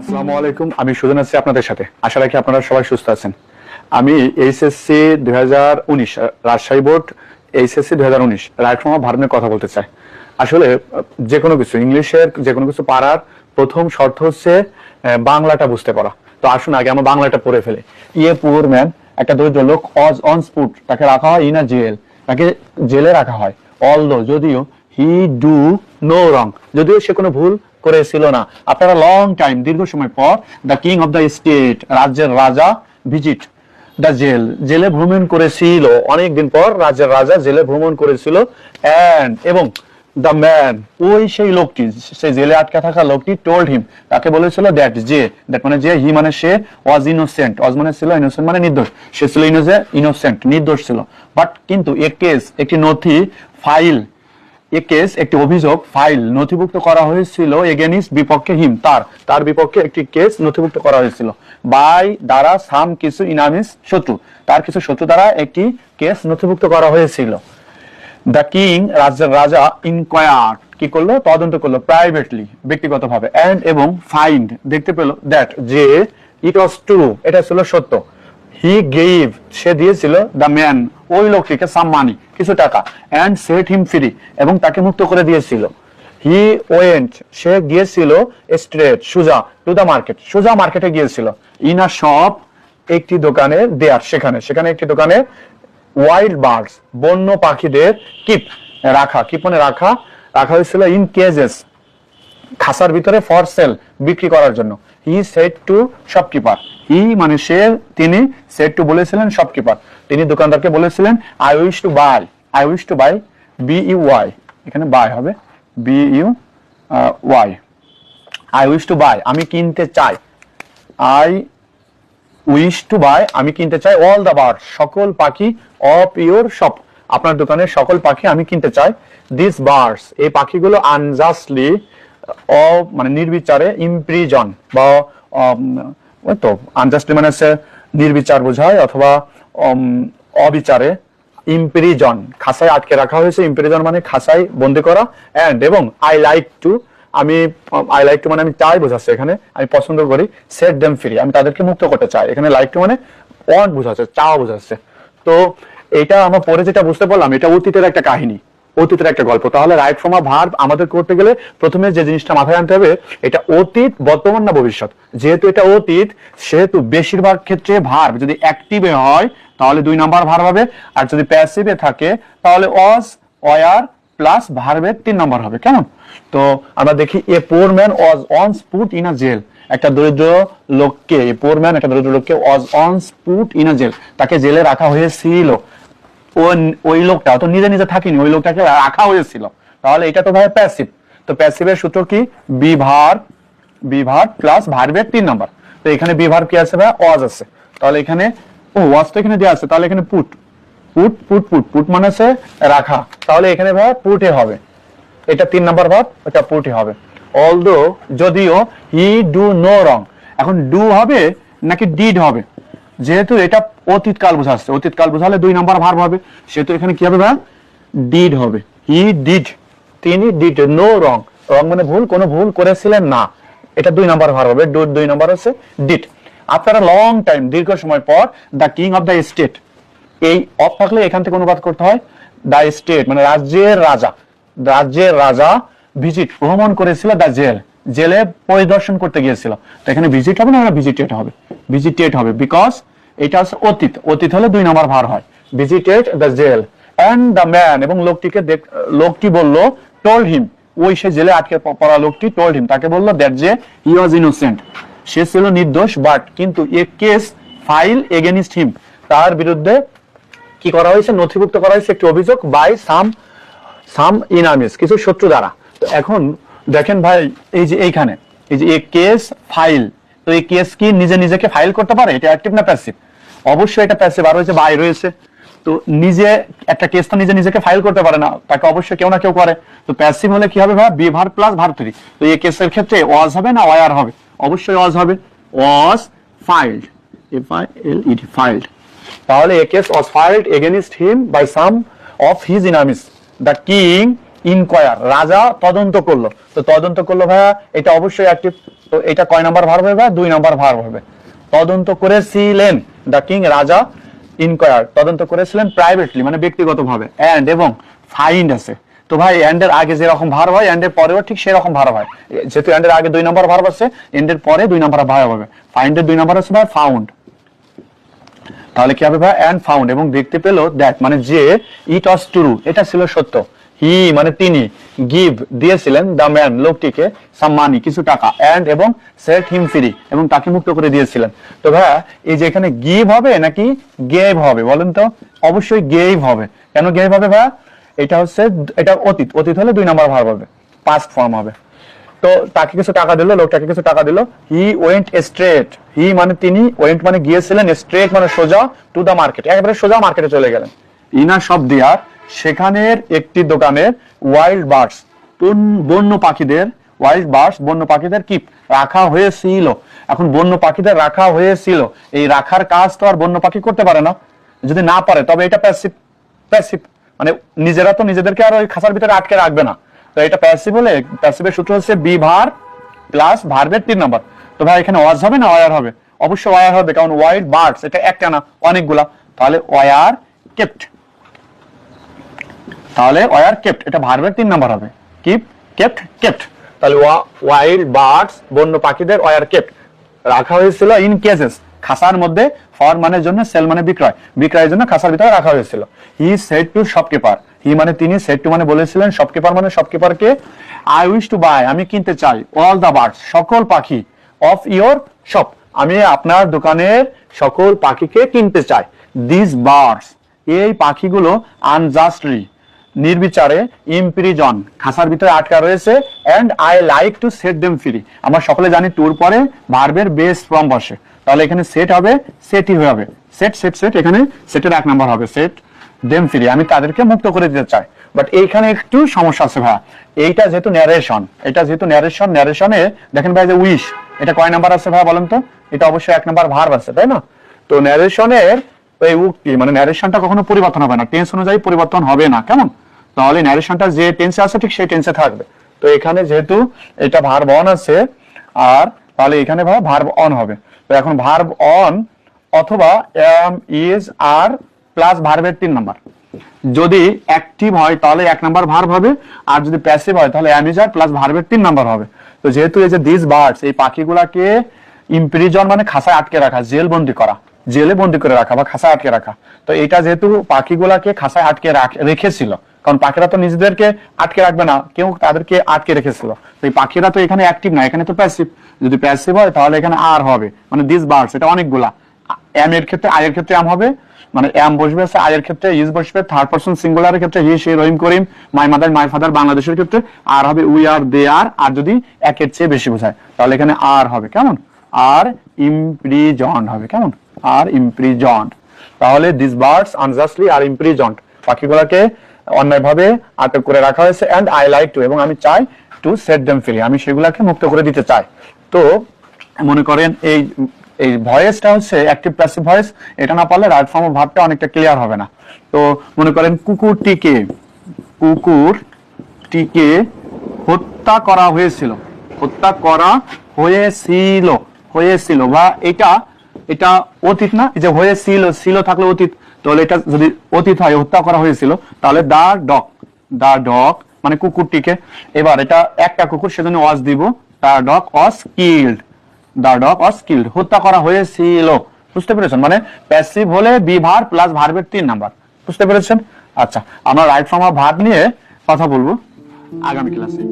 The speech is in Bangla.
আসসালামু আলাইকুম, আমি সুজন আছি আপনাদের সাথে। আশা রাখি আপনারা সবাই সুস্থ আছেন। আমি এইচএসসি দুই হাজার উনিশ, রাজশাহী বোর্ড এইচএসসি দুই হাজার উনিশ ভার্ব নিয়ে কথা বলতে চাই। আসলে যে কোনো কিছু, ইংলিশের যে কোনো কিছু পারার প্রথম শর্ত হচ্ছে বাংলাটা বুঝতে পারা। তো আসুন আগে আমরা বাংলাটা পড়ে ফেলে। ইয়ে পুর ম্যান, একটা দরিদ্র লোক, অজ, অন স্পুট, তাকে রাখা হয় ইন আ জেল। তাকে জেলে রাখা হয়। অলদো, যদিও হি ডু নো রং যদিও সে কোনো ভুল করেছিল না। আপনারা লং টাইম দীর্ঘ সময় পর the king of the state রাজ্যের রাজা ভিজিট দ্য জেল জেলে ভ্রমণ করেছিল। অনেকদিন পর রাজ্যের রাজা জেলে ভ্রমণ করেছিল। অ্যান্ড এবং দ্য ম্যান ওই সেই লোকটি, সেই জেলে আটকে থাকা লোকটি টোল্ড হিম তাকে বলেছিল দ্যাট যে দ্যাট মানে যে হি মানে সে ওয়াজ ইনোসেন্ট ওয়াজ মানে ছিল ইনোসেন্ট মানে নির্দোষ। সে ছিল ইনোসেন্ট নির্দোষ ছিল। বাট কিন্তু এ কেস একটি নথি ফাইল কেস একটি অভিযোগ ফাইল নথিভুক্ত করা হয়েছিল এগেনিস্ট বিপক্ষে হিম, তার তার বিপক্ষে একটি কেস নথিভুক্ত করা হয়েছিল। বাই দ্বারা সাম কিছু ইনামিস শত্রু, তার কিছু শত্রু দ্বারা একটি কেস নথিভুক্ত করা হয়েছিল। দ্য কিং রাজ্যের রাজা ইনকোয়ার কি করল? তদন্ত করল প্রাইভেটলি ব্যক্তিগতভাবে এন্ড এবং ফাইন্ড দেখতে পেল দ্যাট যে ইট ওয়াজ ট্রু এটা ছিল সত্য। হি গেভ সে দিয়েছিল দ্য ম্যান ওই লোকটিকে সাম মানি কিছু টাকা অ্যান্ড সেট হিম ফ্রি এবং তাকে মুক্ত করে দিয়েছিল। হি ওয়েন্ট সে গিয়েছিল স্ট্রেট সুজা টু দ্য মার্কেট সুজা মার্কেটে গিয়েছিল। ইন আ শপ একটি দোকানে দেয়ার সেখানে সেখানে একটি দোকানে ওয়াইল্ড বার্ডস বন্য পাখিদের কিপ রাখা কিপনে রাখা রাখা হয়েছিল ইন কেজেস খাসার ভিতরে ফর সেল বিক্রি করার জন্য। He said to shopkeeper he মানে সে, তিনি সেট টু বলেছিলেন শপকিপার তিনি দোকানদারকে বলেছিলেন I wish to buy I wish to buy B U Y এখানে বাই হবে B U Y I wish to buy আমি কিনতে চাই। আই উইশ টু বাই আমি কিনতে চাই অল দা বার্ড সকল পাখি অফ ইউর শপ আপনার দোকানের সকল পাখি আমি কিনতে চাই। দিস বার্ডস এই পাখিগুলো আনজাস্টলি অ মানে নির্বিচারে ইমপ্রিজন বা ওই তো আনজাস্টলি মানে হচ্ছে নির্বিচার বোঝায় অথবা অবিচারে ইমপ্রিজন খাসায় আটকে রাখা হয়েছে। ইমপ্রিজন মানে খাসায় বন্দি করা। এন্ড এবং আই লাইক টু আমি আই লাইক টু মানে আমি চাই বোঝাচ্ছে এখানে। আমি পছন্দ করি সেট ডেম ফ্রি আমি তাদেরকে মুক্ত করতে চাই। এখানে লাইক টু মানে ওয়ান্ট বোঝাচ্ছে, চাওয়া বোঝাচ্ছে। তো এটা আমরা পরে যেটা বুঝতে পারলাম, এটা অতীতের একটা কাহিনী। অতীতের একটা গল্প। তাহলে রাইট ফ্রম আ ভার্ব আমাদের করতে গেলে প্রথমে যে জিনিসটা মাথায় আনতে হবে, এটা অতীত, বর্তমান না ভবিষ্যৎ? যেহেতু এটা অতীত, সেহেতু বেশিরভাগ ক্ষেত্রে ভার্ব যদি অ্যাক্টিভে হয়, তাহলে দুই নাম্বার ভার্ব হবে, আর যদি প্যাসিভে থাকে, তাহলে অস অয়ার প্লাস ভার্বের তিন নাম্বার হবে, কেমন? তো আমরা দেখি a poor man was once put in a jail একটা দরিদ্র লোককে এ পোর ম্যান একটা দরিদ্র লোককে was once put in a jail তাকে জেলে রাখা হয়েছিল। ও ওই লোকটা তো নিজে নিজে থাকিনি, ওই লোকটাকে রাখা হয়েছিল। তাহলে এটা তো ভাই প্যাসিভ তো প্যাসিভের সূত্র কি? বিভার বিভার প্লাস ভার্বের তিন নম্বর তো এখানে বিভার কি আছে ভাই? ওয়াজ আছে। তাহলে এখানে, ও ওয়াজ তো এখানে দেওয়া আছে। তাহলে এখানে put put put put put মানে আছে রাখা। তাহলে এখানে ভাই পুটে হবে। এটা তিন নাম্বার ভাব এটা পুটে হবে। অলদো যদিও হি ডু নো রং এখন ডু হবে নাকি ডিড হবে? যেহেতু এটা অতীতকাল বোঝাচ্ছে অতীতকাল বোঝালে দুই নাম্বার ভার্ব হবে। সেহেতু এখানে কি হবে ভাই ডিড হবে। হি ডিড তিনি ডিড নো রং রং মানে ভুল, কোনো ভুল করেছিলেন না। এটা দুই নাম্বার ভার হবে দুই নাম্বার হচ্ছে ডিড আপনারা লং টাইম দীর্ঘ সময় পর the king of the state এই অফ থাকলে এখান থেকে অনুবাদ করতে হয় দ্য স্টেট মানে রাজ্যের রাজা। রাজ্যের রাজা ভিজিট ভ্রমণ করেছিল দ্য জেল জেলে পরিদর্শন করতে গিয়েছিল। তো এখানে ভিজিট হবে না ভিজিটেড হবে। ভিজিটেড হবে বিকজ এটা হচ্ছে অতীত। অতীত হলে দুই নম্বর ভার হয়। Visited the jail and the man এবং লোকটিকে দেখ- লোকটি বলল টোল্ড হিম ওই সে জেলে আটকে পড়া লোকটি টোল্ড হিম তাকে বলল দ্যাট যে হি ওয়াজ ইনোসেন্ট সে ছিল নির্দোষ বাট কিন্তু a case file against him তার বিরুদ্ধে কি করা হয়েছে? নথিভুক্ত করা হয়েছে একটি অভিযোগ বাই সাম সাম ইনামিস কিছু শত্রু দ্বারা। তো এখন দেখেন ভাই, এই যে এইখানে, এই যে এই কেস ফাইল তো এই কেস কি নিজে নিজেকে ফাইল করতে পারে? এটা অ্যাক্টিভ না প্যাসিভ অবশ্যই এটা প্যাসিভ আর রয়েছে বাই রয়েছে। তো নিজে একটা কেস তো নিজে নিজেকে ফাইল করতে পারে না, তাকে অবশ্যই কেউ না কেউ করে। তো প্যাসিভ হলে কি হবে ভাই? Be verb plus verb three তো এই কেসের ক্ষেত্রে ওয়াজ হবে না ওয়ার হবে? অবশ্যই ওয়াজ হবে। Was filed F I L ED filed তাহলে a case was filed against him by some of his enemies the king inquire রাজা তদন্ত করল। তো তদন্ত করল ভাইয়া, এটা অবশ্যই অ্যাক্টিভ তো এটা কয় নাম্বার ভার হবে ভাইয়া দুই নাম্বার ভার হবে। তদন্ত করেছিলেন দ্য কিং রাজা ইনকোয়ার। তদন্ত করেছিলেন প্রাইভেটলি মানে ব্যক্তিগতভাবে। অ্যান্ড এবং ফাইন্ড আছে। তো ভাই এন্ড এর আগে যেরকম ভার হয় এন্ড এর পরেও ঠিক সেরকম ভার হয়। যেহেতু এন্ড এর আগে দুই নম্বর ভার আছে এন্ড এর পরে দুই নম্বর ভার হবে। ফাইন্ড এর দুই নম্বর আছে ভাই ফাউন্ড তাহলে কি হবে ভাই? এন্ড ফাউন্ড এবং দেখতে পেল দ্যাট মানে যে ইট ওয়াজ ট্রু এটা ছিল সত্য। হি মানে তিনি গিভ দিয়েছিলেন দ্য ম্যান লোকটিকে সাম মানি কিছু টাকা এন্ড এবং সেট হিম ফ্রি এবং তাকে মুক্ত করে দিয়েছিলেন। তো ভাইয়া, এই যে এখানে গিভ হবে নাকি গেভ হবে, বলেন তো? অবশ্যই গেভ হবে। কেন গেভ হবে ভাইয়া? এটা হচ্ছে, এটা অতীত। অতীত হলে দুই নাম্বার ভার হবে পাস্ট ফর্ম হবে। তো তাকে কিছু টাকা দিল, লোকটাকে কিছু টাকা দিল। হি ওয়েন্ট স্ট্রেট হি মানে তিনি ওয়েন্ট মানে গিয়েছিলেন স্ট্রেট মানে সোজা টু দা মার্কেট একেবারে সোজা মার্কেটে চলে গেলেন। ইনা সব দিয়ার সেখানের একটি দোকানের ওয়াইল্ড বার্ডস বন্য পাখিদের ওয়াইল্ড বার্ডস বন্য পাখিদের কি? রাখা হয়েছিল। এখন বন্য পাখিদের রাখা হয়েছিল। এই রাখার কাজ তো আর বন্য পাখি করতে পারে না। যদি না পারে, তবে এটা প্যাসিভ প্যাসিভ মানে নিজেরা তো নিজেদেরকে আর ওই খাঁচার ভিতরে আটকে রাখবে না। তো এটা প্যাসিভ হলে প্যাসিভের সূত্র হচ্ছে বি ভার প্লাস ভার্বের তিন নম্বর তো ভাই, এখানে ওয়াজ হবে না ওয়ার হবে? অবশ্যই ওয়ার হবে, কারণ ওয়াইল্ড বার্ডস এটা একটা না, অনেকগুলা। তাহলে ওয়ার কেপ্ট তাহলে ওয়ার কেপ্ট এটা ভার্বের তিন নম্বর হবে। কিপ কেপ্ট কেপ্ট তাহলে ওয়াইল্ড বার্ডস বন্য পাখিদের ওয়ার কেপ্ট রাখা হয়েছিল ইন কেসেস খাসার মধ্যে ফর মানের জন্য সেল মানে বিক্রয়। বিক্রয়ের জন্য খাসার ভিতরে রাখা হয়েছিল। He said to shopkeeper he মানে তিনি সেড টু মানে বলেছিলেন শপকিপার মানে শপকিপারকে আই উইশ টু বাই আমি কিনতে চাই অল দা বার্ডস সকল পাখি অফ ইওর শপ আমি আপনার দোকানের সকল পাখিকে কিনতে চাই। দিস বার্ডস এই পাখিগুলো আনজাস্টলি নির্বিচারে ইমপ্রিজন খাসার ভিতরে আটকা রয়েছে and I like to set them free আমরা সকলে জানি টুর পরে ভার্বের বেস ফর্ম বসে তাহলে এখানে সেট হবে সেটই হবে সেট সেট সেট এখানে সেটের এক নাম্বার হবে। সেট দেম ফ্রি আমি তাদেরকে মুক্ত করে দিতে চাই। বাট এইখানে একটু সমস্যা আছে ভাই এইটা যেহেতু ন্যারেশন এটা যেহেতু ন্যারেশন ন্যারেশনে দেখেন ভাই যে উইশ এটা কয় নাম্বার আছে ভাই বলেন তো? এটা অবশ্যই এক নাম্বার ভার্ব আছে, তাই না? তো ন্যারেশনের এই উক্তি মানে ন্যারেশনটা কখনো পরিবর্তন হবে না। টেন্স অনুযায়ী পরিবর্তন হবে না। কেমন? তাহলে ন্যারেশনটা যে টেন্সে আছে, ঠিক সেই টেন্সে থাকবে। তো এখানে যেহেতু এটা ভার্ব অন আছে, আর তাহলে এখানে ভার্ব অন হবে। তো এখন ভার্ব অন অথবা এম ইজ আর প্লাস ভার্বের তিন নাম্বার যদি অ্যাক্টিভ হয়, তাহলে এক নাম্বার ভার্ব হবে। আর যদি প্যাসিভ হয়, তাহলে অ্যামিজার প্লাস ভার্বের তিন নাম্বার হবে। তো যেহেতু এই যে দিস বার্ডস এই পাখিগুলাকে ইমপ্রিজন মানে খাসায় আটকে রাখা জেল বন্দি করা। জেলে বন্দি করে রাখা বা খাসায় আটকে রাখা। তো এটা যেহেতু পাখিগুলাকে খাসায় আটকে রেখেছিল, কারণ পাখিরা তো নিজেদেরকে আটকে রাখবে না, কেউ তাদেরকে আটকে রেখেছিল। তো এই পাখিরা তো এখানে অ্যাক্টিভ না, এখানে তো প্যাসিভ যদি প্যাসিভ হয়, তাহলে এখানে আর হবে। মানে দিস বার্ডস এটা অনেকগুলা। এম এর ক্ষেত্রে আয়ের ক্ষেত্রে এম হবে মানে এম বসবে আয়ের ক্ষেত্রে ইজ বসবে থার্ড পার্সন সিঙ্গুলারের ক্ষেত্রে হি সে রহিম, করিম মাই মাদার মাই ফাদার বাংলাদেশের ক্ষেত্রে আর হবে উই আর দে আর আর যদি একের চেয়ে বেশি বোঝায়, তাহলে এখানে আর হবে, কেমন? আর ইমপ্রিজন্ড হবে, কেমন? আর ইমপ্রিজন্ড তাহলে দিস বার্ডস আনজাস্টলি আর ইমপ্রিজন্ড পাখিগুলোকে অন্যায়ভাবে আটক করে রাখা হয়েছে এন্ড আই লাইক টু এবং আমি চাই টু সেট দেম ফ্রি আমি সেগুলোকে মুক্ত করে দিতে চাই। তো মনে করেন এই এই ভয়েসটা হচ্ছে অ্যাক্টিভ প্যাসিভ ভয়েস। এটা না পারলে রাইট ফর্ম ভাবটা অনেকটা ক্লিয়ার হবে না। তো মনে করেন কুকুরটিকে কুকুরটিকে হত্যা করা হয়েছিল। হত্যা করা হয়েছিল। হয়েছিল বা এটা এটা অতীত না? যে হয়েছিল ছিল থাকলে অতীত। তাহলে এটা যদি অতীত হয়, হত্যা করা হয়েছিল, তাহলে দা ডক দা ডক মানে কুকুরটিকে। এবার এটা একটা কুকুর, সেজন্য ওয়াজ দিব। The dog was killed. The dog was killed. হত্যা করা হয়েছিল। বুঝতে পেরেছেন? মানে প্যাসিভ হলে বি ভার প্লাস ভার্বের তিন নাম্বার বুঝতে পেরেছেন? আচ্ছা আমরা রাইট ফর্ম অফ ভার্ব নিয়ে কথা বলব আগামী ক্লাসে